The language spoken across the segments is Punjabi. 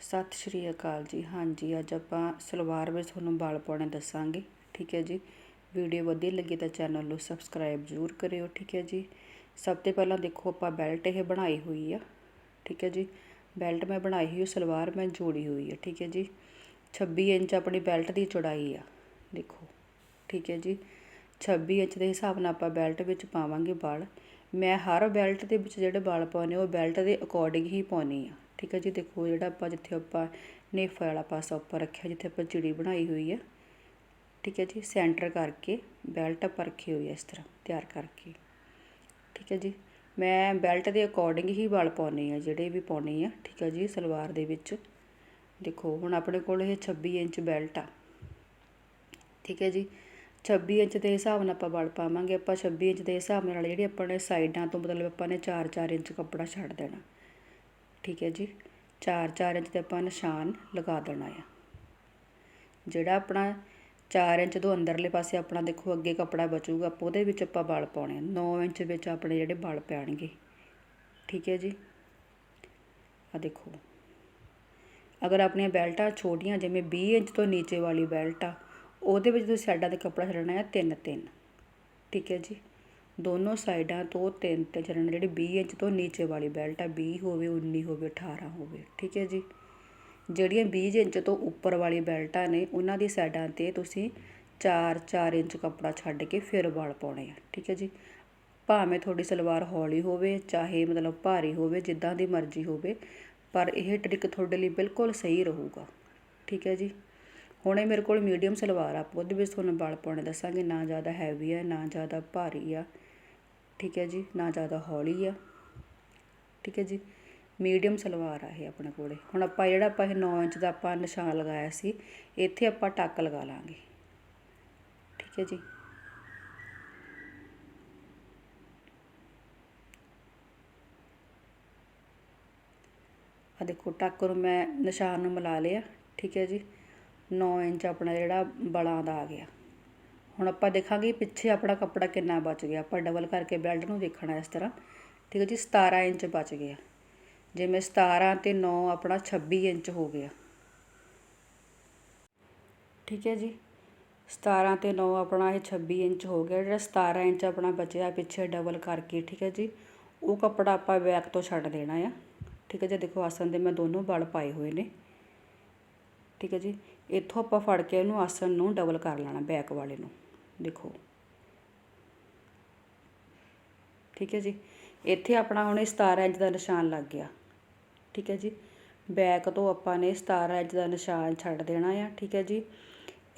ਸਤਿ ਸ਼੍ਰੀ ਅਕਾਲ ਜੀ। ਹਾਂਜੀ, ਅੱਜ ਆਪਾਂ ਸਲਵਾਰ ਵਿੱਚ ਤੁਹਾਨੂੰ ਵਾਲ ਪਾਉਣੇ ਦੱਸਾਂਗੇ, ਠੀਕ ਹੈ ਜੀ। ਵੀਡੀਓ ਵਧੀਆ ਲੱਗੀ ਤਾਂ ਚੈਨਲ ਨੂੰ ਸਬਸਕ੍ਰਾਈਬ ਜ਼ਰੂਰ ਕਰਿਓ, ਠੀਕ ਹੈ ਜੀ। ਸਭ ਤੋਂ ਪਹਿਲਾਂ ਦੇਖੋ, ਆਪਾਂ ਬੈਲਟ ਇਹ ਬਣਾਈ ਹੋਈ ਆ, ਠੀਕ ਹੈ ਜੀ। ਬੈਲਟ ਮੈਂ ਬਣਾਈ ਹੋਈ ਸਲਵਾਰ ਮੈਂ ਜੋੜੀ ਹੋਈ ਆ, ਠੀਕ ਹੈ ਜੀ। 26 ਇੰਚ ਆਪਣੀ ਬੈਲਟ ਦੀ ਚੌੜਾਈ ਆ, ਦੇਖੋ, ਠੀਕ ਹੈ ਜੀ। 26 ਇੰਚ ਦੇ ਹਿਸਾਬ ਨਾਲ ਆਪਾਂ ਬੈਲਟ ਵਿੱਚ ਪਾਵਾਂਗੇ ਵਾਲ ਮੈਂ ਹਰ ਬੈਲਟ ਦੇ ਵਿੱਚ ਜਿਹੜੇ ਵਾਲ ਪਾਉਣੇ ਉਹ ਬੈਲਟ ਦੇ ਅਕੋਰਡਿੰਗ ਹੀ ਪਾਉਣੀ ਆ। ਠੀਕ ਹੈ ਜੀ, ਦੇਖੋ ਜਿਹੜਾ ਆਪਾਂ ਜਿੱਥੇ ਆਪਾਂ ਨੇਫਾ ਵਾਲਾ ਪਾਸਾ ਉੱਪਰ ਰੱਖਿਆ, ਜਿੱਥੇ ਆਪਾਂ ਚਿੜੀ ਬਣਾਈ ਹੋਈ ਹੈ ਠੀਕ ਹੈ ਜੀ ਸੈਂਟਰ ਕਰਕੇ ਬੈਲਟ ਆਪਾਂ ਰੱਖੀ ਹੋਈ ਹੈ ਇਸ ਤਰ੍ਹਾਂ, ਤਿਆਰ ਕਰਕੇ। ਠੀਕ ਹੈ ਜੀ, ਮੈਂ ਬੈਲਟ ਦੇ ਅਕੋਰਡਿੰਗ ਹੀ ਵਾਲ ਪਾਉਣੇ ਆ, ਜਿਹੜੇ ਵੀ ਪਾਉਣੇ ਆ, ਠੀਕ ਹੈ ਜੀ, ਸਲਵਾਰ ਦੇ ਵਿੱਚ। ਦੇਖੋ, ਹੁਣ ਆਪਣੇ ਕੋਲ ਇਹ 26 ਇੰਚ ਬੈਲਟ ਆ। ਠੀਕ ਹੈ ਜੀ 26 ਇੰਚ ਦੇ ਹਿਸਾਬ ਨਾਲ ਆਪਾਂ ਵਲ ਪਾਵਾਂਗੇ, ਆਪਾਂ 26 ਇੰਚ ਦੇ ਹਿਸਾਬ ਨਾਲ ਜਿਹੜੇ ਆਪਣੇ ਸਾਈਡਾਂ ਤੋਂ ਮਤਲਬ ਆਪਾਂ ਨੇ 4-4 ਇੰਚ ਕੱਪੜਾ ਛੱਡ ਦੇਣਾ। ਠੀਕ ਹੈ ਜੀ। 4-4 ਇੰਚ ਤੇ ਆਪਾਂ ਨਿਸ਼ਾਨ ਲਗਾ ਦੇਣਾ ਆ। ਜਿਹੜਾ ਆਪਣਾ ਚਾਰ ਇੰਚ ਤੋਂ ਅੰਦਰਲੇ ਪਾਸੇ ਆਪਣਾ ਦੇਖੋ ਅੱਗੇ ਕੱਪੜਾ ਬਚੂਗਾ, ਆਪਾਂ ਉਹਦੇ ਵਿੱਚ ਆਪਾਂ ਵਾਲ ਪਾਉਣੇ ਆ। 9 ਇੰਚ ਵਿੱਚ ਆਪਣੇ ਜਿਹੜੇ ਵਾਲ ਪੈਣਗੇ। ਠੀਕ ਹੈ ਜੀ। ਆ ਦੇਖੋ। ਅਗਰ ਆਪਣੀਆਂ ਬੈਲਟਾਂ ਛੋਟੀਆਂ, ਜਿਵੇਂ 20 ਇੰਚ ਤੋਂ ਨੀਚੇ ਵਾਲੀ ਬੈਲਟ ਆ, ਉਹਦੇ ਵਿੱਚ ਤੁਸੀਂ ਸਾਈਡਾਂ ਤੇ ਕੱਪੜਾ ਛੱਡਣਾ ਹੈ 3 3 ਠੀਕ ਹੈ ਜੀ। ਦੋਨੋਂ ਸਾਈਡਾਂ ਤੋਂ ਤਿੰਨ ਤਿੰਨ ਚਰਨ ਜਿਹੜੀ 20 ਇੰਚ ਤੋਂ ਨੀਚੇ ਵਾਲੀ ਬੈਲਟ ਆ 20 ਹੋਵੇ 19 ਹੋਵੇ 18 ਹੋਵੇ, ਠੀਕ ਹੈ ਜੀ? ਜਿਹੜੀਆਂ 20 ਇੰਚ ਤੋਂ ਉੱਪਰ ਵਾਲੀ ਬੈਲਟਾਂ ਨੇ, ਉਹਨਾਂ ਦੀ ਸਾਈਡਾਂ ਤੇ ਤੁਸੀਂ 4 4 ਇੰਚ ਕੱਪੜਾ ਛੱਡ ਕੇ ਫਿਰ ਵਾਲ ਪਾਉਣੇ ਆ, ਠੀਕ ਹੈ ਜੀ? ਭਾਵੇਂ ਤੁਹਾਡੀ ਸਲਵਾਰ ਹੌਲੀ ਹੋਵੇ, ਚਾਹੇ ਮਤਲਬ ਭਾਰੀ ਹੋਵੇ, ਜਿੱਦਾਂ ਦੀ ਮਰਜ਼ੀ ਹੋਵੇ, ਪਰ ਇਹ ਟ੍ਰਿਕ ਤੁਹਾਡੇ ਲਈ ਬਿਲਕੁਲ ਸਹੀ ਰਹੂਗਾ, ਠੀਕ ਹੈ ਜੀ? ਹੁਣੇ ਮੇਰੇ ਕੋਲ ਮੀਡੀਅਮ ਸਲਵਾਰ ਆ, ਉਹਦੇ ਵਿੱਚ ਤੁਹਾਨੂੰ ਵਾਲ ਪਾਉਣੇ ਦੱਸਾਂਗੇ, ਨਾ ਜ਼ਿਆਦਾ ਹੈਵੀ ਆ, ਨਾ ਜ਼ਿਆਦਾ ਭਾਰੀ ਆ। ਠੀਕ ਹੈ ਜੀ, ਨਾ ਜ਼ਿਆਦਾ ਹੌਲੀ ਆ। ਠੀਕ ਹੈ ਜੀ, ਮੀਡੀਅਮ ਸਲਵਾਰ ਆ ਇਹ ਆਪਣੇ ਕੋਲ। ਹੁਣ ਆਪਾਂ ਜਿਹੜਾ ਆਪਾਂ ਇਹ 9 ਇੰਚ ਦਾ ਆਪਾਂ ਨਿਸ਼ਾਨ ਲਗਾਇਆ ਸੀ, ਇੱਥੇ ਆਪਾਂ ਟੱਕ ਲਗਾ ਲਾਂਗੇ। ਠੀਕ ਹੈ ਜੀ। ਆ ਦੇਖੋ, ਟੱਕ ਨੂੰ ਮੈਂ ਨਿਸ਼ਾਨ ਨੂੰ ਮਿਲਾ ਲਿਆ। ਠੀਕ ਹੈ ਜੀ 9 ਇੰਚ ਆਪਣਾ ਜਿਹੜਾ ਬਲਾਂ ਦਾ ਆ ਗਿਆ। ਹੁਣ ਆਪਾਂ ਦੇਖਾਂਗੇ ਪਿੱਛੇ ਆਪਣਾ ਕੱਪੜਾ ਕਿੰਨਾ ਬਚ ਗਿਆ। ਆਪਾਂ ਡਬਲ ਕਰਕੇ ਬੈਲਟ ਨੂੰ ਦੇਖਣਾ ਇਸ ਤਰ੍ਹਾਂ। ਠੀਕ ਹੈ ਜੀ 17 ਇੰਚ ਬਚ ਗਿਆ। ਜਿਵੇਂ 17 ਤੇ 9 ਆਪਣਾ 26 ਇੰਚ ਹੋ ਗਿਆ। ਠੀਕ ਹੈ ਜੀ 17 ਤੇ 9 ਆਪਣਾ ਇਹ 26 ਇੰਚ ਹੋ ਗਿਆ। ਜਿਹੜਾ 17 ਇੰਚ ਆਪਣਾ ਬਚਿਆ ਪਿੱਛੇ ਡਬਲ ਕਰਕੇ, ਠੀਕ ਹੈ ਜੀ, ਉਹ ਕੱਪੜਾ ਆਪਾਂ ਬੈਕ ਤੋਂ ਛੱਡ ਦੇਣਾ ਆ। ਠੀਕ ਹੈ ਜੀ, ਦੇਖੋ ਆਸਨ ਦੇ ਮੈਂ ਦੋਨੋਂ ਬਲ ਪਾਏ ਹੋਏ ਨੇ। ਠੀਕ ਹੈ ਜੀ, ਇੱਥੋਂ ਆਪਾਂ ਫੜ ਕੇ ਉਹਨੂੰ ਆਸਨ ਨੂੰ ਡਬਲ ਕਰ ਲੈਣਾ ਬੈਕ ਵਾਲੇ ਨੂੰ। ਦੇਖੋ। ਠੀਕ ਹੈ ਜੀ। ਇੱਥੇ ਆਪਣਾ ਹੁਣ 17 ਇੰਚ ਦਾ ਨਿਸ਼ਾਨ ਲੱਗ ਗਿਆ। ਠੀਕ ਹੈ ਜੀ। ਬੈਕ ਤੋਂ ਆਪਾਂ ਨੇ 17 ਇੰਚ ਦਾ ਨਿਸ਼ਾਨ ਛੱਡ ਦੇਣਾ ਆ। ਠੀਕ ਹੈ ਜੀ।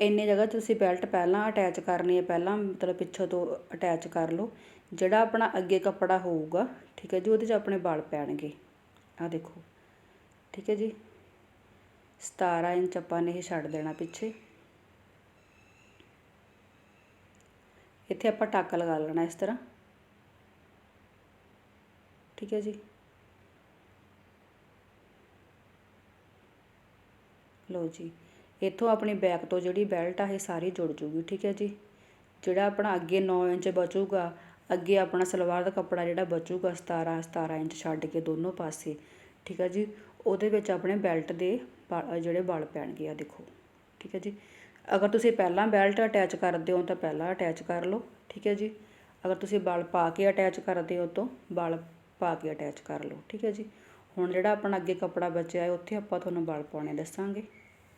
ਇੰਨੇ ਜਗ੍ਹਾ ਤੁਸੀਂ ਬੈਲਟ ਪਹਿਲਾਂ ਅਟੈਚ ਕਰਨੀ ਹੈ। ਪਹਿਲਾਂ ਮਤਲਬ ਪਿੱਛੋਂ ਤੋਂ ਅਟੈਚ ਕਰ ਲਓ। ਜਿਹੜਾ ਆਪਣਾ ਅੱਗੇ ਕੱਪੜਾ ਹੋਊਗਾ, ਠੀਕ ਹੈ ਜੀ, ਉਹਦੇ 'ਚ ਆਪਣੇ ਵਾਲ ਪੈਣਗੇ। ਆ ਦੇਖੋ। ਠੀਕ ਹੈ ਜੀ। 17 ਇੰਚ ਆਪਾਂ ਨੇ ਇਹ ਛੱਡ ਦੇਣਾ ਪਿੱਛੇ। ਇੱਥੇ ਆਪਾਂ ਟੱਕ ਲਗਾ ਲੈਣਾ ਇਸ ਤਰ੍ਹਾਂ। ਠੀਕ ਹੈ ਜੀ। ਲਓ ਜੀ, ਇੱਥੋਂ ਆਪਣੀ ਬੈਕ ਤੋਂ ਜਿਹੜੀ ਬੈਲਟ ਆ, ਇਹ ਸਾਰੀ ਜੁੜ ਜੂਗੀ, ਠੀਕ ਹੈ ਜੀ। ਜਿਹੜਾ ਆਪਣਾ ਅੱਗੇ 9 ਇੰਚ ਬਚੂਗਾ, ਅੱਗੇ ਆਪਣਾ ਸਲਵਾਰ ਦਾ ਕੱਪੜਾ ਜਿਹੜਾ ਬਚੂਗਾ 17 17 ਇੰਚ ਛੱਡ ਕੇ ਦੋਨੋਂ ਪਾਸੇ, ਠੀਕ ਹੈ ਜੀ। ਉਹਦੇ ਵਿੱਚ ਆਪਣੇ ਬੈਲਟ ਦੇ ਜਿਹੜੇ ਬਲ ਪੈਣਗੇ ਆ ਦੇਖੋ, ਠੀਕ ਹੈ ਜੀ। ਅਗਰ ਤੁਸੀਂ ਪਹਿਲਾਂ ਬੈਲਟ ਅਟੈਚ ਕਰਦੇ ਹੋ ਤਾਂ ਪਹਿਲਾਂ ਅਟੈਚ ਕਰ ਲਓ, ਠੀਕ ਹੈ ਜੀ। ਅਗਰ ਤੁਸੀਂ ਬਲ ਪਾ ਕੇ ਅਟੈਚ ਕਰਦੇ ਹੋ ਤਾਂ ਬਲ ਪਾ ਕੇ ਅਟੈਚ ਕਰ ਲਓ, ਠੀਕ ਹੈ ਜੀ। ਹੁਣ ਜਿਹੜਾ ਆਪਣਾ ਅੱਗੇ ਕੱਪੜਾ ਬਚਿਆ ਹੈ, ਉੱਥੇ ਆਪਾਂ ਤੁਹਾਨੂੰ ਬਲ ਪਾਉਣੇ ਦੱਸਾਂਗੇ,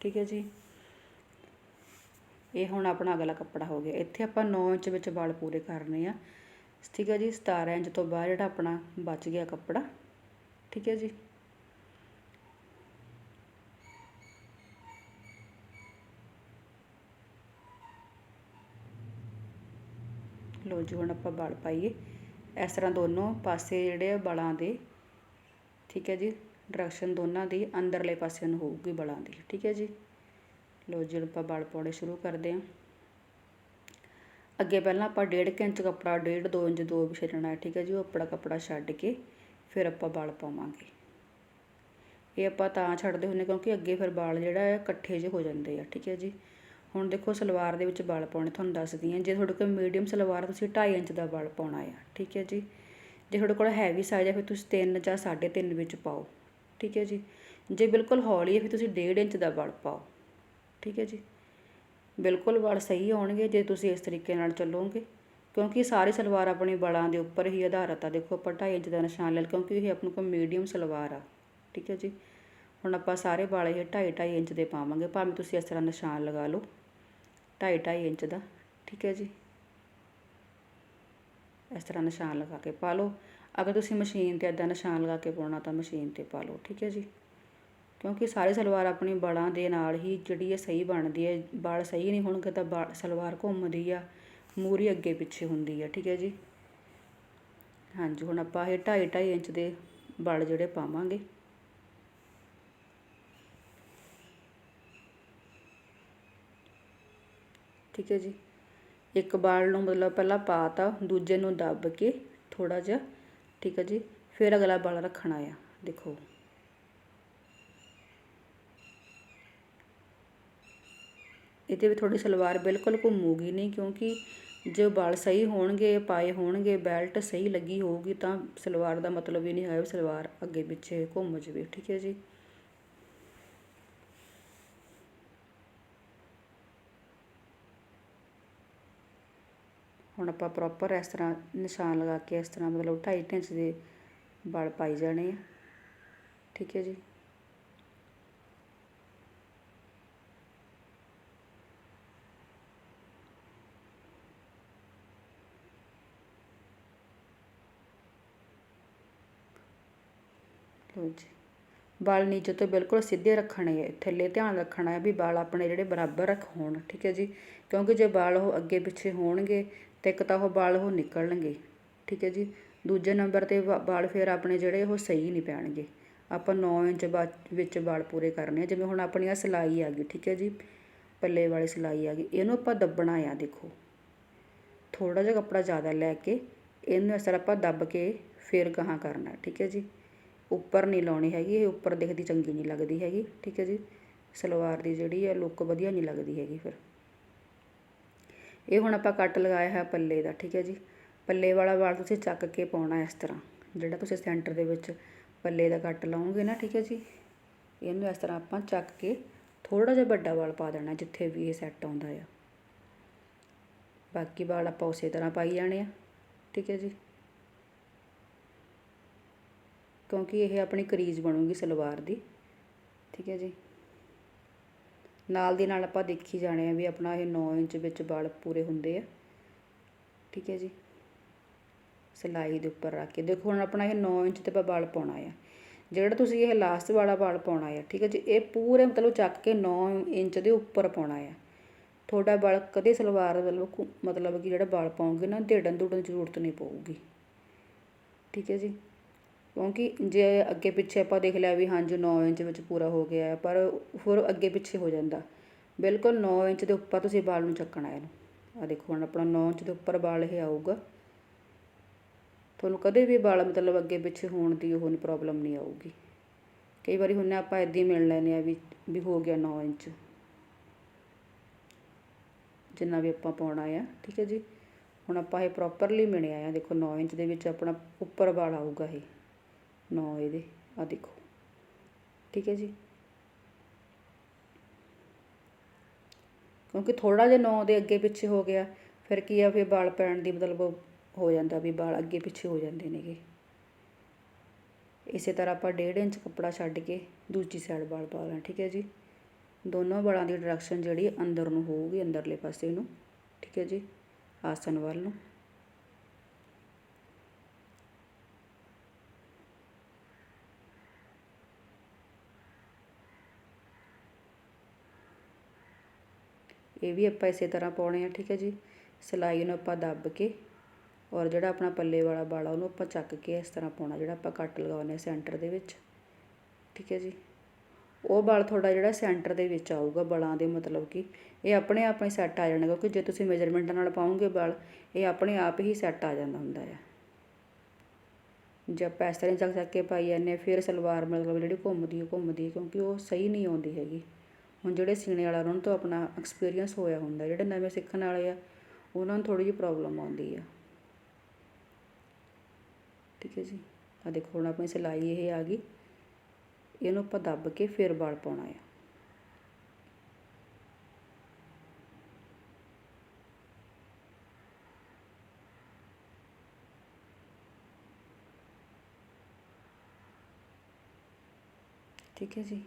ਠੀਕ ਹੈ ਜੀ। ਇਹ ਹੁਣ ਆਪਣਾ ਅਗਲਾ ਕੱਪੜਾ ਹੋ ਗਿਆ। ਇੱਥੇ ਆਪਾਂ 9 ਇੰਚ ਵਿੱਚ ਬਲ ਪੂਰੇ ਕਰਨੇ ਆ, ਠੀਕ ਹੈ ਜੀ। 17 ਇੰਚ ਤੋਂ ਬਾਅਦ ਜਿਹੜਾ ਆਪਣਾ ਬਚ ਗਿਆ ਕੱਪੜਾ, ਠੀਕ ਹੈ ਜੀ। ਲੋ ਜੀ ਹੁਣ ਆਪਾਂ ਵਲ ਪਾਈਏ, ਇਸ ਤਰ੍ਹਾਂ ਦੋਨੋਂ ਪਾਸੇ ਜਿਹੜੇ ਬਲਾਂ ਦੇ, ਠੀਕ ਹੈ ਜੀ ਡਾਇਰੈਕਸ਼ਨ ਦੋਨਾਂ ਦੀ ਅੰਦਰਲੇ ਪਾਸੇ ਨੂੰ ਹੋਊਗੀ ਬਲਾਂ ਦੀ, ਠੀਕ ਹੈ ਜੀ। ਲੋ ਜੀ ਆਪਾਂ ਵਲ ਪਾਉਣੇ ਸ਼ੁਰੂ ਕਰਦੇ ਹਾਂ। ਅੱਗੇ ਪਹਿਲਾਂ ਆਪਾਂ 1.5 ਇੰਚ ਕੱਪੜਾ 1.5 2 ਇੰਚ ਦੋ ਵਿਛੇੜਨਾ ਹੈ, ਠੀਕ ਹੈ ਜੀ, ਉਹ ਆਪਣਾ ਕੱਪੜਾ ਛੱਡ ਕੇ ਫਿਰ ਆਪਾਂ ਬਲ ਪਾਵਾਂਗੇ। ਇਹ ਆਪਾਂ ਤਾਂ ਛੱਡਦੇ ਹੁੰਨੇ ਕਿਉਂਕਿ ਅੱਗੇ ਫਿਰ ਬਾਲ ਜਿਹੜਾ ਹੈ ਇਕੱਠੇ ਜਿਹੇ ਹੋ ਜਾਂਦੇ ਆ, ਠੀਕ ਹੈ ਜੀ। ਹੁਣ ਦੇਖੋ ਸਲਵਾਰ ਦੇ ਵਿੱਚ ਬਲ ਪਾਉਣੇ, ਤੁਹਾਨੂੰ ਦੱਸਦੀ ਹਾਂ। ਜੇ ਤੁਹਾਡੇ ਕੋਲ ਮੀਡੀਅਮ ਸਲਵਾਰ, ਤੁਸੀਂ 2.5 ਇੰਚ ਦਾ ਬਲ ਪਾਉਣਾ ਆ, ਠੀਕ ਹੈ ਜੀ। ਜੇ ਤੁਹਾਡੇ ਕੋਲ ਹੈਵੀ ਸਾਈਜ਼ ਹੈ ਫਿਰ ਤੁਸੀਂ 3 ਜਾਂ 3.5 ਵਿੱਚ ਪਾਓ, ਠੀਕ ਹੈ ਜੀ। ਜੇ ਬਿਲਕੁਲ ਹੌਲੀ ਹੈ ਫਿਰ ਤੁਸੀਂ 1.5 ਇੰਚ ਦਾ ਬਲ ਪਾਓ, ਠੀਕ ਹੈ ਜੀ। ਬਿਲਕੁਲ ਬਲ ਸਹੀ ਆਉਣਗੇ ਜੇ ਤੁਸੀਂ ਇਸ ਤਰੀਕੇ ਨਾਲ ਚੱਲੋਗੇ, ਕਿਉਂਕਿ ਸਾਰੀ ਸਲਵਾਰ ਆਪਣੇ ਬਲਾਂ ਦੇ ਉੱਪਰ ਹੀ ਆਧਾਰਿਤ ਆ। ਦੇਖੋ ਆਪਾਂ 2.5 ਇੰਚ ਦਾ ਨਿਸ਼ਾਨ ਲੈ ਲਿਆ ਕਿਉਂਕਿ ਇਹ ਆਪਣੇ ਕੋਲ ਮੀਡੀਅਮ ਸਲਵਾਰ ਆ, ਠੀਕ ਹੈ ਜੀ। ਹੁਣ ਆਪਾਂ ਸਾਰੇ ਵਾਲ ਇਹ 2.5 2.5 ਇੰਚ ਦੇ ਪਾਵਾਂਗੇ, ਭਾਵੇਂ ਤੁਸੀਂ ਇਸ ਤਰ੍ਹਾਂ ਨਿਸ਼ਾਨ ਲਗਾ ਲਓ। ਢਾਈ ਢਾਈ ਇੰਚ ਦਾ, ਠੀਕ ਹੈ ਜੀ। ਇਸ ਤਰ੍ਹਾਂ ਨਿਸ਼ਾਨ ਲਗਾ ਕੇ ਪਾ ਲਓ। ਅਗਰ ਤੁਸੀਂ ਮਸ਼ੀਨ ਤੇ ਇਦਾਂ ਨਿਸ਼ਾਨ ਲਗਾ ਕੇ ਪਾਉਣਾ ਤਾਂ ਮਸ਼ੀਨ ਤੇ ਪਾ ਲਓ, ਠੀਕ ਹੈ ਜੀ। ਕਿਉਂਕਿ ਸਾਰੀ ਸਲਵਾਰ ਆਪਣੀ ਬਲਾਂ ਦੇ ਨਾਲ ਹੀ ਜਿਹੜੀ ਹੈ ਸਹੀ ਬਣਦੀ ਹੈ, ਬਾਲ ਸਹੀ ਨਹੀਂ ਹੋਣਗੇ ਤਾਂ ਬਾਲ, ਸਲਵਾਰ ਘੁੰਮਦੀ ਆ, ਮੂਰੀ ਅੱਗੇ ਪਿੱਛੇ ਹੁੰਦੀ ਆ, ਠੀਕ ਹੈ ਜੀ। ਹਾਂਜੀ, ਹੁਣ ਆਪਾਂ ਇਹ 2.5 2.5 ਇੰਚ ਦੇ ਬਲ ਜਿਹੜੇ ਪਾਵਾਂਗੇ। ਠੀਕ ਹੈ ਜੀ। ਇੱਕ ਬਾਲ ਨੂੰ ਮਤਲਬ ਪਹਿਲਾਂ ਪਾਤਾ, ਦੂਜੇ ਨੂੰ ਦੱਬ ਕੇ ਥੋੜਾ ਜਿਹਾ, ਠੀਕ ਹੈ ਜੀ। ਫਿਰ ਅਗਲਾ ਬਾਲ ਰੱਖਣਾ ਆ, ਦੇਖੋ। ਇਹਦੇ ਵੀ ਥੋੜੀ ਸਲਵਾਰ ਬਿਲਕੁਲ ਘੁੰਮੂਗੀ ਨਹੀਂ, ਕਿਉਂਕਿ ਜੇ ਬਾਲ ਸਹੀ ਹੋਣਗੇ, ਪਾਏ ਹੋਣਗੇ, ਬੈਲਟ ਸਹੀ ਲੱਗੀ ਹੋਊਗੀ, ਤਾਂ ਸਲਵਾਰ ਦਾ ਮਤਲਬ ਇਹ ਨਹੀਂ ਹੈ ਸਲਵਾਰ ਅੱਗੇ ਪਿੱਛੇ ਘੁੰਮ ਜਵੇ, ਠੀਕ ਹੈ ਜੀ। ਹੁਣ ਆਪਾਂ ਪ੍ਰੋਪਰ ਇਸ ਤਰ੍ਹਾਂ ਨਿਸ਼ਾਨ ਲਗਾ ਕੇ ਇਸ ਤਰ੍ਹਾਂ ਮਤਲਬ 2.5 ਇੰਚ ਦੇ ਵਲ ਪਾਈ ਜਾਣੇ ਆ। ਠੀਕ ਹੈ ਜੀ। ਲਓ ਜੀ। ਵਾਲ ਨੀਚੇ ਤੋਂ ਬਿਲਕੁਲ ਸਿੱਧੇ ਰੱਖਣੇ ਹੈ ਥੱਲੇ ਧਿਆਨ ਰੱਖਣਾ ਹੈ ਵੀ ਵਾਲ ਆਪਣੇ ਜਿਹੜੇ ਬਰਾਬਰ ਰੱਖ ਹੋਣ। ਠੀਕ ਹੈ ਜੀ। ਕਿਉਂਕਿ ਜੇ ਵਾਲ ਉਹ ਅੱਗੇ ਪਿੱਛੇ ਹੋਣਗੇ ਅਤੇ ਇੱਕ ਤਾਂ ਉਹ ਵਾਲ ਉਹ ਨਿਕਲਣਗੇ, ਠੀਕ ਹੈ ਜੀ? ਦੂਜੇ ਨੰਬਰ ਤੇ ਵਾਲ ਫਿਰ ਆਪਣੇ ਜਿਹੜੇ ਉਹ ਸਹੀ ਨਹੀਂ ਪੈਣਗੇ। ਆਪਾਂ 9 ਇੰਚ ਬਾ, ਵਿੱਚ ਵਾਲ ਪੂਰੇ ਕਰਨੇ ਆ, ਜਿਵੇਂ ਹੁਣ ਆਪਣੀ ਆ ਸਿਲਾਈ ਆ ਗਈ, ਠੀਕ ਹੈ ਜੀ? ਪੱਲੇ ਵਾਲੀ ਸਿਲਾਈ ਆ ਗਈ, ਇਹਨੂੰ ਆਪਾਂ ਦੱਬਣਾ ਆ, ਦੇਖੋ। ਥੋੜ੍ਹਾ ਜਿਹਾ ਕੱਪੜਾ ਜ਼ਿਆਦਾ ਲੈ ਕੇ ਇਹਨੂੰ ਇਸ ਤਰ੍ਹਾਂ ਆਪਾਂ ਦੱਬ ਕੇ ਫਿਰ ਗਾਹਾਂ ਕਰਨਾ, ਠੀਕ ਹੈ ਜੀ? ਉੱਪਰ ਨਹੀਂ ਲਾਉਣੀ ਹੈਗੀ, ਇਹ ਉੱਪਰ ਦਿਖਦੀ ਚੰਗੀ ਨਹੀਂ ਲੱਗਦੀ ਹੈਗੀ, ਠੀਕ ਹੈ ਜੀ? ਸਲਵਾਰ ਦੀ ਜਿਹੜੀ ਹੈ, ਲੁੱਕ ਵਧੀਆ ਨਹੀਂ ਲੱਗਦੀ ਹੈਗੀ ਫਿਰ। ਇਹ ਹੁਣ ਆਪਾਂ ਕੱਟ ਲਗਾਇਆ ਹੈ ਪੱਲੇ ਦਾ, ਠੀਕ ਹੈ ਜੀ। ਪੱਲੇ ਵਾਲਾ ਵਾਲ ਤੁਸੀਂ ਚੱਕ ਕੇ ਪਾਉਣਾ ਇਸ ਤਰ੍ਹਾਂ, ਜਿਹੜਾ ਤੁਸੀਂ ਸੈਂਟਰ ਦੇ ਵਿੱਚ ਪੱਲੇ ਦਾ ਕੱਟ ਲਾਉਂਗੇ ਨਾ, ਠੀਕ ਹੈ ਜੀ। ਇਹਨੂੰ ਇਸ ਤਰ੍ਹਾਂ ਆਪਾਂ ਚੱਕ ਕੇ ਥੋੜਾ ਜਿਹਾ ਵੱਡਾ ਵਾਲ ਪਾ ਦੇਣਾ, ਜਿੱਥੇ ਵੀ ਇਹ ਸੈੱਟ ਆਉਂਦਾ ਆ। ਬਾਕੀ ਵਾਲ ਆਪਾਂ ਉਸੇ ਤਰ੍ਹਾਂ ਪਾਈ ਜਾਣੇ ਆ, ਠੀਕ ਹੈ ਜੀ। ਕਿਉਂਕਿ ਇਹ ਆਪਣੀ ਕਰੀਜ਼ ਬਣੂਗੀ ਸਲਵਾਰ ਦੀ, ਠੀਕ ਹੈ ਜੀ। ਨਾਲ ਦੀ ਨਾਲ ਆਪਾਂ ਦੇਖੀ ਜਾਣੇ ਆ ਵੀ ਆਪਣਾ ਇਹ 9 ਇੰਚ ਵਿੱਚ ਬਲ ਪੂਰੇ ਹੁੰਦੇ ਆ। ਠੀਕ ਹੈ ਜੀ। ਸਿਲਾਈ ਦੇ ਉੱਪਰ ਰੱਖ ਕੇ। ਦੇਖੋ ਹੁਣ ਆਪਣਾ ਇਹ 9 ਇੰਚ ਤੇ ਆਪਾਂ ਵਾਲ ਪਾਉਣਾ ਆ। ਜਿਹੜਾ ਤੁਸੀਂ ਇਹ ਲਾਸਟ ਵਾਲਾ ਵਾਲ ਪਾਉਣਾ ਆ, ਠੀਕ ਹੈ ਜੀ, ਇਹ ਪੂਰੇ ਮਤਲਬ ਚੱਕ ਕੇ 9 ਇੰਚ ਦੇ ਉੱਪਰ ਪਾਉਣਾ ਆ। ਤੁਹਾਡਾ ਬਲ ਕਦੇ ਸਲਵਾਰ ਮਤਲਬ ਮਤਲਬ ਕਿ ਜਿਹੜਾ ਵਾਲ ਪਾਉਂਗੇ ਨਾ ਢੇੜਨ ਢੂੜਨ ਦੀ ਜ਼ਰੂਰਤ ਨਹੀਂ ਪਊਗੀ। ਠੀਕ ਹੈ ਜੀ। ਕਿਉਂਕਿ ਜੇ ਅੱਗੇ ਪਿੱਛੇ ਆਪਾਂ ਦੇਖ ਲਿਆ ਵੀ ਹਾਂਜੀ ਨੌ ਇੰਚ ਵਿੱਚ ਪੂਰਾ ਹੋ ਗਿਆ ਪਰ ਹੋਰ ਅੱਗੇ ਪਿੱਛੇ ਹੋ ਜਾਂਦਾ। ਬਿਲਕੁਲ ਨੌ ਇੰਚ ਦੇ ਉੱਪਰ ਤੁਸੀਂ ਵਾਲ ਨੂੰ ਚੱਕਣਾ ਇਹਨੂੰ। ਆ ਦੇਖੋ ਹੁਣ ਆਪਣਾ 9 ਇੰਚ ਦੇ ਉੱਪਰ ਵਾਲ ਇਹ ਆਊਗਾ। ਤੁਹਾਨੂੰ ਕਦੇ ਵੀ ਵਾਲ ਮਤਲਬ ਅੱਗੇ ਪਿੱਛੇ ਹੋਣ ਦੀ ਉਹ ਨਹੀਂ ਪ੍ਰੋਬਲਮ ਨਹੀਂ ਆਊਗੀ। ਕਈ ਵਾਰੀ ਹੁੰਨੇ ਆਪਾਂ ਇਦਾਂ ਹੀ ਮਿਲ ਲੈਨੇ ਆ ਵੀ ਵੀ ਹੋ ਗਿਆ 9 ਇੰਚ। ਜਿੰਨਾ ਵੀ ਆਪਾਂ ਪਾਉਣਾ ਆ, ਠੀਕ ਹੈ ਜੀ? ਹੁਣ ਆਪਾਂ ਇਹ ਪ੍ਰੋਪਰਲੀ ਮਿਣਿਆ ਆ, ਦੇਖੋ 9 ਇੰਚ ਦੇ ਵਿੱਚ ਆਪਣਾ ਉੱਪਰ ਵਾਲ ਆਊਗਾ ਇਹ। 9 ਇਹਦੇ ਆ ਦੇਖੋ। ਠੀਕ ਹੈ ਜੀ? ਕਿਉਂਕਿ ਥੋੜਾ ਜਿਹਾ 9 ਦੇ ਅੱਗੇ ਪਿੱਛੇ ਹੋ ਗਿਆ, ਫਿਰ ਕੀ ਆ, ਫਿਰ ਵਾਲ ਪੈਣ ਦੀ ਮਤਲਬ ਹੋ ਜਾਂਦਾ ਵੀ ਵਾਲ ਅੱਗੇ ਪਿੱਛੇ ਹੋ ਜਾਂਦੇ ਨੇਗੇ। ਇਸੇ ਤਰ੍ਹਾਂ ਆਪਾਂ 1.5 ਇੰਚ ਕੱਪੜਾ ਛੱਡ ਕੇ ਦੂਜੀ ਸਾਈਡ ਵਾਲ ਪਾ ਲੈਣਾ, ਠੀਕ ਹੈ ਜੀ? ਦੋਨੋਂ ਵਾਲਾਂ ਦੀ ਡਾਇਰੈਕਸ਼ਨ ਜਿਹੜੀ ਅੰਦਰ ਨੂੰ ਹੋਊਗੀ, ਅੰਦਰਲੇ ਪਾਸੇ ਨੂੰ, ਠੀਕ ਹੈ ਜੀ? ਆਸਨ ਵੱਲ ਨੂੰ। ਇਹ ਵੀ ਆਪਾਂ ਇਸੇ ਤਰ੍ਹਾਂ ਪਾਉਣੇ ਆ, ਠੀਕ ਹੈ ਜੀ? ਸਿਲਾਈ ਨੂੰ ਆਪਾਂ ਦੱਬ ਕੇ ਔਰ ਜਿਹੜਾ ਆਪਣਾ ਪੱਲੇ ਵਾਲਾ ਬਾਲਾ, ਉਹਨੂੰ ਆਪਾਂ ਚੱਕ ਕੇ ਇਸ ਤਰ੍ਹਾਂ ਪਾਉਣਾ, ਜਿਹੜਾ ਆਪਾਂ ਕੱਟ ਲਗਾਉਨੇ ਸੈਂਟਰ ਦੇ ਵਿੱਚ, ਠੀਕ ਹੈ ਜੀ? ਉਹ ਬਾਲ ਤੁਹਾਡਾ ਜਿਹੜਾ ਸੈਂਟਰ ਦੇ ਵਿੱਚ ਆਊਗਾ ਬਲਾਂ ਦੇ, ਮਤਲਬ ਕਿ ਇਹ ਆਪਣੇ ਆਪ ਹੀ ਸੈੱਟ ਆ ਜਾਣਾ ਕਿਉਂਕਿ ਜੇ ਤੁਸੀਂ ਮੈਜ਼ਰਮੈਂਟ ਨਾਲ ਪਾਉਂਗੇ ਬਾਲ, ਇਹ ਆਪਣੇ ਆਪ ਹੀ ਸੈੱਟ ਆ ਜਾਂਦਾ ਹੁੰਦਾ ਹੈ ਜੇ ਆਪਾਂ ਇਸ ਤਰ੍ਹਾਂ ਚੱਕ ਚੱਕ ਕੇ ਪਾਈ ਜਾਂਦੇ ਫਿਰ ਸਲਵਾਰ ਮਤਲਬ ਜਿਹੜੀ ਘੁੰਮਦੀ ਹੈ ਘੁੰਮਦੀ ਹੈ ਕਿਉਂਕਿ ਉਹ ਸਹੀ ਨਹੀਂ ਆਉਂਦੀ ਹੈਗੀ। ਹੁਣ ਜਿਹੜੇ ਸੀਨੇ ਵਾਲਾ, ਉਹਨਾਂ ਤੋਂ ਆਪਣਾ ਐਕਸਪੀਰੀਅੰਸ ਹੋਇਆ ਹੁੰਦਾ। ਜਿਹੜੇ ਨਵੇਂ ਸਿੱਖਣ ਵਾਲੇ ਆ, ਉਹਨਾਂ ਨੂੰ ਥੋੜੀ ਜਿਹੀ ਪ੍ਰੋਬਲਮ ਆਉਂਦੀ ਆ। ਠੀਕ ਹੈ ਜੀ? ਆ ਦੇਖੋ, ਹੁਣ ਆਪਣੀ ਸਿਲਾਈ ਇਹ ਆ ਗਈ। ਇਹਨੂੰ ਆਪਾਂ ਦੱਬ ਕੇ ਫਿਰ ਵਾਲ ਪਾਉਣਾ ਆ। ਠੀਕ ਹੈ ਜੀ?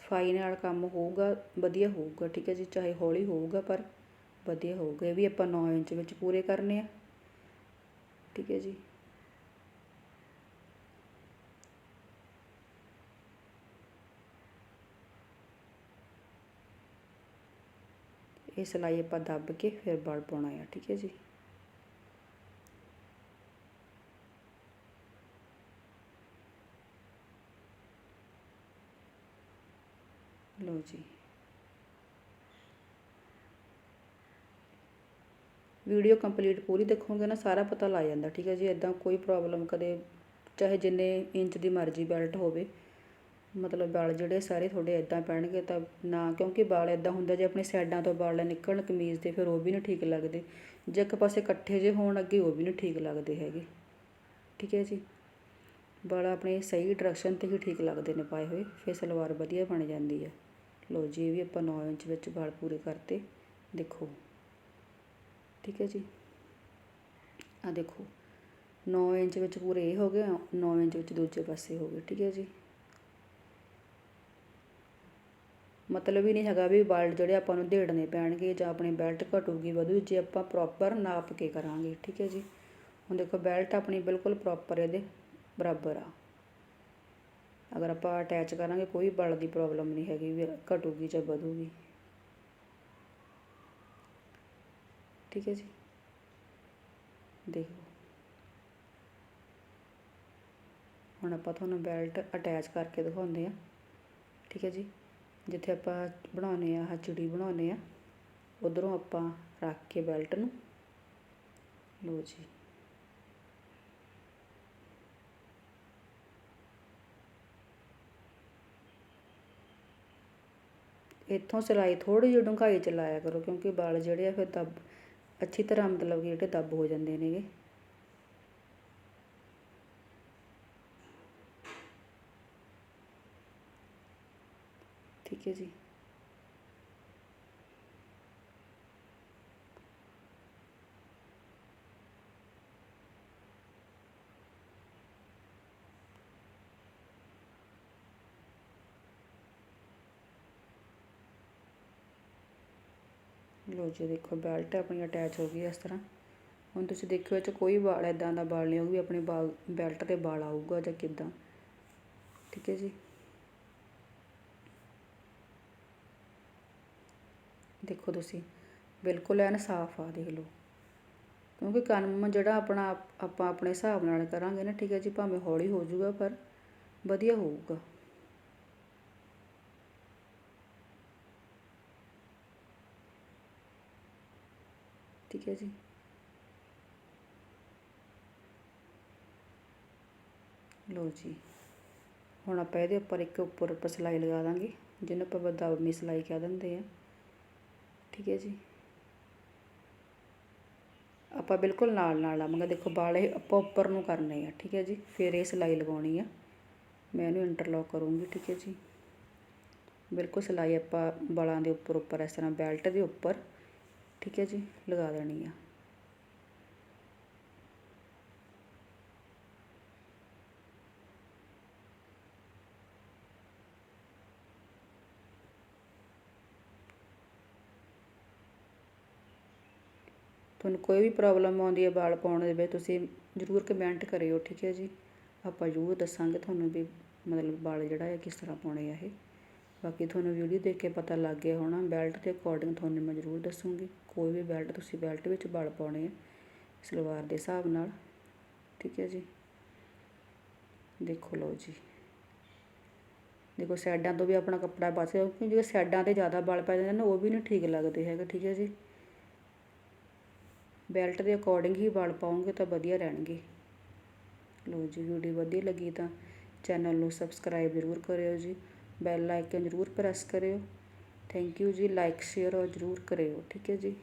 ਸਫ਼ਾਈ ਨਾਲ ਕੰਮ ਹੋਊਗਾ, ਵਧੀਆ ਹੋਊਗਾ, ਠੀਕ ਹੈ ਜੀ, ਚਾਹੇ ਹੌਲੀ ਹੋਊਗਾ ਪਰ ਵਧੀਆ ਹੋਊਗਾ। ਇਹ ਵੀ ਆਪਾਂ ਨੌ ਇੰਚ ਵਿੱਚ ਪੂਰੇ ਕਰਨੇ ਆ। ਠੀਕ ਹੈ ਜੀ। ਇਹ ਸਿਲਾਈ ਆਪਾਂ ਦੱਬ ਕੇ ਫਿਰ ਬਲ ਪਾਉਣਾ ਆ, ਠੀਕ ਹੈ ਜੀ। ਲਓ ਜੀ। ਵੀਡੀਓ ਕੰਪਲੀਟ ਪੂਰੀ ਦੇਖੋਗੇ ਨਾ ਸਾਰਾ ਪਤਾ ਲੱਗ ਜਾਂਦਾ, ਠੀਕ ਹੈ ਜੀ? ਇਦਾਂ ਕੋਈ ਪ੍ਰੋਬਲਮ ਕਦੇ, ਚਾਹੇ ਜਿੰਨੇ ਇੰਚ ਦੀ ਮਰਜ਼ੀ ਬੈਲਟ ਹੋਵੇ, ਮਤਲਬ ਵਾਲ ਜਿਹੜੇ ਸਾਰੇ ਤੁਹਾਡੇ ਇਦਾਂ ਪੈਣਗੇ ਤਾਂ ਨਾ, ਕਿਉਂਕਿ ਵਾਲ ਇਦਾਂ ਹੁੰਦਾ ਜੇ ਆਪਣੇ ਸਾਈਡਾਂ ਤੋਂ ਵਾਲ ਨਿਕਲਣ ਕਮੀਜ਼ ਦੇ, ਫਿਰ ਉਹ ਵੀ ਨਹੀਂ ਠੀਕ ਲੱਗਦੇ। ਜੇ ਇੱਕ ਪਾਸੇ ਇਕੱਠੇ ਜੇ ਹੋਣ ਅੱਗੇ ਉਹ ਵੀ ਨਹੀਂ ਠੀਕ ਲੱਗਦੇ ਹੈਗੇ। ਠੀਕ ਹੈ ਜੀ? ਵਾਲ ਆਪਣੇ ਸਹੀ ਡਾਇਰੈਕਸ਼ਨ ਤੇ ਹੀ ਠੀਕ ਲੱਗਦੇ ਨੇ, ਪਾਏ ਹੋਏ, ਫਿਰ ਸਲਵਾਰ ਵਧੀਆ ਬਣ ਜਾਂਦੀ ਹੈ। ਲੋ ਜੀ, ਇਹ ਵੀ ਆਪਾਂ 9 ਇੰਚ ਵਿੱਚ ਵਾਲ ਪੂਰੇ ਕਰਤੇ। ਦੇਖੋ। ਠੀਕ ਹੈ ਜੀ? ਆ ਦੇਖੋ। 9 ਇੰਚ ਵਿੱਚ ਪੂਰੇ ਇਹ ਹੋ ਗਏ 9 ਇੰਚ ਵਿੱਚ ਦੂਜੇ ਪਾਸੇ ਹੋ ਗਏ। ਠੀਕ ਹੈ ਜੀ? ਮਤਲਬ ਹੀ ਨਹੀਂ ਹੈਗਾ ਵੀ ਵਾਲ ਜਿਹੜੇ ਆਪਾਂ ਨੂੰ ਢੇੜਨੇ ਪੈਣਗੇ ਜਾਂ ਆਪਣੀ ਬੈਲਟ ਘਟੂਗੀ ਵਧੂ, ਜੇ ਆਪਾਂ ਪ੍ਰੋਪਰ ਨਾਪ ਕੇ ਕਰਾਂਗੇ। ਠੀਕ ਹੈ ਜੀ? ਹੁਣ ਦੇਖੋ, ਬੈਲਟ ਆਪਣੀ ਬਿਲਕੁਲ ਪ੍ਰੋਪਰ ਇਹਦੇ ਬਰਾਬਰ ਆ। ਅਗਰ ਆਪਾਂ ਅਟੈਚ ਕਰਾਂਗੇ, ਕੋਈ ਬਲ ਦੀ ਪ੍ਰੋਬਲਮ ਨਹੀਂ ਹੈਗੀ, ਵੀ ਘਟੂਗੀ ਜਾਂ ਵਧੂਗੀ। ਠੀਕ ਹੈ ਜੀ? ਦੇਖੋ। ਹੁਣ ਆਪਾਂ ਤੁਹਾਨੂੰ ਬੈਲਟ ਅਟੈਚ ਕਰਕੇ ਦਿਖਾਉਂਦੇ ਆ ਠੀਕ ਹੈ ਜੀ? ਜਿੱਥੇ ਆਪਾਂ ਬਣਾਉਨੇ ਆ ਆਹ ਚੁੜੀ ਬਣਾਉਨੇ ਆ, ਉਧਰੋਂ ਆਪਾਂ ਰੱਖ ਕੇ ਬੈਲਟ ਨੂੰ। ਲੋ ਜੀ। ਇੱਥੋਂ ਸਿਲਾਈ ਥੋੜ੍ਹੀ ਜਿਹੀ ਡੂੰਘਾਈ ਚ ਲਾਇਆ ਕਰੋ, ਕਿਉਂਕਿ ਵਾਲ ਜਿਹੜੇ ਆ ਫਿਰ ਦੱਬ, ਅੱਛੀ ਤਰ੍ਹਾਂ ਮਤਲਬ ਕਿ ਜਿਹੜੇ ਦੱਬ ਹੋ ਜਾਂਦੇ ਨੇਗੇ ਠੀਕ ਹੈ ਜੀ। ਲੋ ਜੀ ਦੇਖੋ ਬੈਲਟ ਆਪਣੀ ਅਟੈਚ ਹੋ ਗਈ ਇਸ ਤਰ੍ਹਾਂ। ਹੁਣ ਤੁਸੀਂ ਦੇਖਿਓ, ਇਹ 'ਚ ਕੋਈ ਵਾਲ ਇਦਾਂ ਦਾ ਵਾਲ ਨਹੀਂ ਹੋਊਗੀ ਆਪਣੇ ਵਾਲ ਬੈਲਟ ਤੇ ਵਾਲ ਆਊਗਾ ਜਾਂ ਕਿਦਾਂ। ਠੀਕ ਹੈ ਜੀ? ਦੇਖੋ ਤੁਸੀਂ, ਬਿਲਕੁਲ ਐਨ ਸਾਫ਼ ਆ, ਦੇਖ ਲਓ। ਕਿਉਂਕਿ ਕੰਮ ਜਿਹੜਾ ਆਪਣਾ, ਆਪਾਂ ਆਪਣੇ ਹਿਸਾਬ ਨਾਲ ਕਰਾਂਗੇ ਨਾ, ਠੀਕ ਹੈ ਜੀ, ਭਾਵੇਂ ਹੌਲੀ ਹੋ ਜਾਊਗਾ, ਪਰ ਵਧੀਆ ਹੋਊਗਾ। ਠੀਕ ਹੈ ਜੀ। ਲੋ ਜੀ, ਹੁਣ ਆਪਾਂ ਇਹਦੇ ਉੱਪਰ ਇੱਕ ਉੱਪਰ ਉੱਪਰ ਸਿਲਾਈ ਲਗਾ ਦਾਂਗੇ, ਜਿਹਨੂੰ ਆਪਾਂ ਬਦਾਮੀ ਸਿਲਾਈ ਕਹਿ ਦਿੰਦੇ ਆ। ਠੀਕ ਹੈ ਜੀ। ਆਪਾਂ ਬਿਲਕੁਲ ਨਾਲ ਨਾਲ ਲਾਵਾਂਗੇ, ਦੇਖੋ ਵਾਲ ਇਹ ਆਪਾਂ ਉੱਪਰ ਨੂੰ ਕਰਨੇ ਆ, ਠੀਕ ਹੈ ਜੀ। ਫਿਰ ਇਹ ਸਿਲਾਈ ਲਗਾਉਣੀ ਆ। ਮੈਂ ਇਹਨੂੰ ਇੰਟਰਲੌਕ ਕਰੂੰਗੀ, ਠੀਕ ਹੈ ਜੀ। ਬਿਲਕੁਲ ਸਿਲਾਈ ਆਪਾਂ ਵਾਲਾਂ ਦੇ ਉੱਪਰ ਉੱਪਰ ਇਸ ਤਰ੍ਹਾਂ ਬੈਲਟ ਦੇ ਉੱਪਰ ਠੀਕ ਹੈ ਜੀ, ਲਗਾ ਦੇਣੀ ਆ। ਤੁਹਾਨੂੰ ਕੋਈ ਵੀ ਪ੍ਰੋਬਲਮ ਆਉਂਦੀ ਹੈ ਵਾਲ ਪਾਉਣ ਦੇ ਵਿੱਚ, ਤੁਸੀਂ ਜ਼ਰੂਰ ਕਮੈਂਟ ਕਰਿਓ, ਠੀਕ ਹੈ ਜੀ। ਆਪਾਂ ਜ਼ਰੂਰ ਦੱਸਾਂਗੇ ਤੁਹਾਨੂੰ ਵੀ ਮਤਲਬ ਵਾਲ ਜਿਹੜਾ ਹੈ ਕਿਸ ਤਰ੍ਹਾਂ ਪਾਉਣੇ ਆ ਇਹ। ਬਾਕੀ ਤੁਹਾਨੂੰ ਵੀਡੀਓ ਦੇਖ ਕੇ ਪਤਾ ਲੱਗ ਗਿਆ ਹੋਣਾ ਬੈਲਟ ਦੇ ਅਕੋਰਡਿੰਗ ਤੁਹਾਨੂੰ ਮੈਂ ਜ਼ਰੂਰ ਦੱਸੂੰਗੀ। ਕੋਈ ਵੀ ਬੈਲਟ ਤੁਸੀਂ ਬੈਲਟ ਵਿੱਚ ਬਲ ਪਾਉਣੇ ਆ, ਸਲਵਾਰ ਦੇ ਹਿਸਾਬ ਨਾਲ। ਠੀਕ ਹੈ ਜੀ? ਦੇਖੋ ਲਓ ਜੀ। ਦੇਖੋ ਸਾਈਡਾਂ ਤੋਂ ਵੀ ਆਪਣਾ ਕੱਪੜਾ ਬਚ ਗਿਆ ਕਿਉਂਕਿ ਜੇ ਸਾਈਡਾਂ ਤੇ ਜ਼ਿਆਦਾ ਬਲ ਪੈ ਜਾਂਦੇ ਨੇ, ਉਹ ਵੀ ਨਹੀਂ ਠੀਕ ਲੱਗਦੇ ਹੈਗੇ, ਠੀਕ ਹੈ ਜੀ? ਬੈਲਟ ਦੇ ਅਕੋਰਡਿੰਗ ਹੀ ਬਲ ਪਾਉਂਗੇ ਤਾਂ ਵਧੀਆ ਰਹਿਣਗੇ। ਲੋ ਜੀ ਵੀਡੀਓ ਵਧੀਆ ਲੱਗੀ ਤਾਂ ਚੈਨਲ ਨੂੰ ਸਬਸਕ੍ਰਾਈਬ ਜ਼ਰੂਰ ਕਰਿਓ ਜੀ। ਬੈਲ ਆਈਕਨ ਜ਼ਰੂਰ ਪ੍ਰੈਸ ਕਰਿਓ। ਥੈਂਕ ਯੂ ਜੀ ਲਾਈਕ ਸ਼ੇਅਰ ਔਰ ਜ਼ਰੂਰ ਕਰਿਓ, ਠੀਕ ਹੈ ਜੀ?